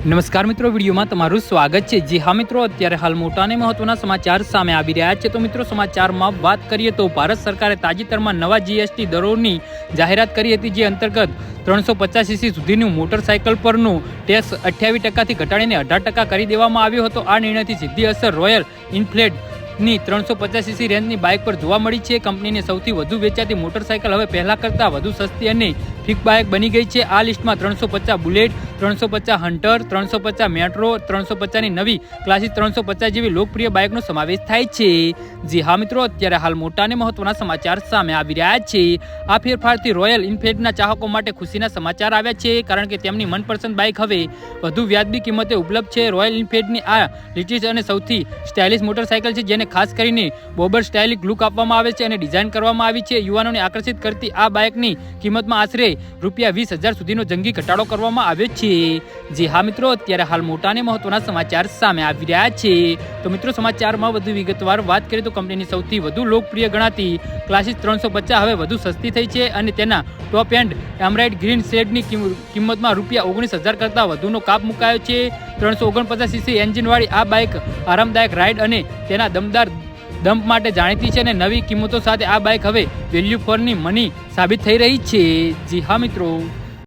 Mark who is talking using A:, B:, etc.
A: નમસ્કાર મિત્રો, વિડીયોમાં તમારું સ્વાગત છે. જી હા મિત્રો, અત્યારે હાલ મોટા અને મહત્વના સમાચાર સામે આવી રહ્યા છે. તો મિત્રો, સમાચારમાં વાત કરીએ તો ભારત સરકારે તાજેતરમાં નવા જીએસટી દરોની જાહેરાત કરી હતી, જે અંતર્ગત ત્રણસો પચાસ સીસી સુધીનું મોટરસાયકલ પરનું ટેક્સ અઠ્યાવીસ ટકાથી ઘટાડીને અઢાર ટકા કરી દેવામાં આવ્યો હતો. આ નિર્ણયથી સીધી અસર રોયલ ઇન્ફ્લેટની ત્રણસો પચાસ સીસી રેન્જની બાઇક પર જોવા મળી છે. કંપનીને સૌથી વધુ વેચાતી મોટરસાયકલ હવે પહેલા કરતાં વધુ સસ્તી અને ફિક બાઇક બની ગઈ છે. આ લિસ્ટમાં ત્રણસો પચાસ બુલેટ, ત્રણસો પચાસ હન્ટર, ત્રણસો પચાસ મેટ્રો, ત્રણસો પચાસની નવી ક્લાસિક ત્રણસો પચાસ જેવી લોકપ્રિય બાઇકનો સમાવેશ થાય છે. જી હા મિત્રો, અત્યારે હાલ મોટા અને મહત્વના સમાચાર સામે આવી રહ્યા છે. આ ફેરફારથી રોયલ ઇન્ફિલ્ડના ચાહકો માટે ખુશીના સમાચાર આવ્યા છે, કારણ કે તેમની મનપસંદ બાઇક હવે વધુ વ્યાજબી કિંમતે ઉપલબ્ધ છે. રોયલ ઇન્ફિલ્ડની આ લેટેસ્ટ અને સૌથી સ્ટાઇલિશ મોટરસાયકલ છે, જેને ખાસ કરીને બોબર સ્ટાઇલિક લુક આપવામાં આવે છે અને ડિઝાઇન કરવામાં આવી છે. યુવાનોને આકર્ષિત કરતી આ બાઇકની કિંમતમાં આશરે રૂપિયા વીસ હજાર સુધીનો જંગી ઘટાડો કરવામાં આવ્યો છે. જે હા મિત્રો, અત્યારે હાલ મોટા અને મહત્વના સમાચાર સામે આવી રહ્યા છે. તો મિત્રો, સમાચારમાં વધુ વિગતવાર વાત કરીએ તો કંપનીની સૌથી વધુ લોકપ્રિય ગણાતી ક્લાસિસ ત્રણસો પચાસ હવે વધુ સસ્તી થઈ છે અને તેના ટોપ એન્ડ એમરાઇડ ગ્રીન શેડની કિંમ- કિંમતમાં રૂપિયા ઓગણીસ હજાર કરતાં વધુનો કાપ મુકાયો છે. ત્રણસો ઓગણપચાસ સીસી એન્જિનવાળી આ બાઇક આરામદાયક રાઇડ અને તેના દમદાર દંપ માટે જાણીતી છે અને નવી કિંમતો સાથે આ બાઇક હવે વેલ્યુ ફોરની મની સાબિત થઈ રહી છે. જી હા મિત્રો.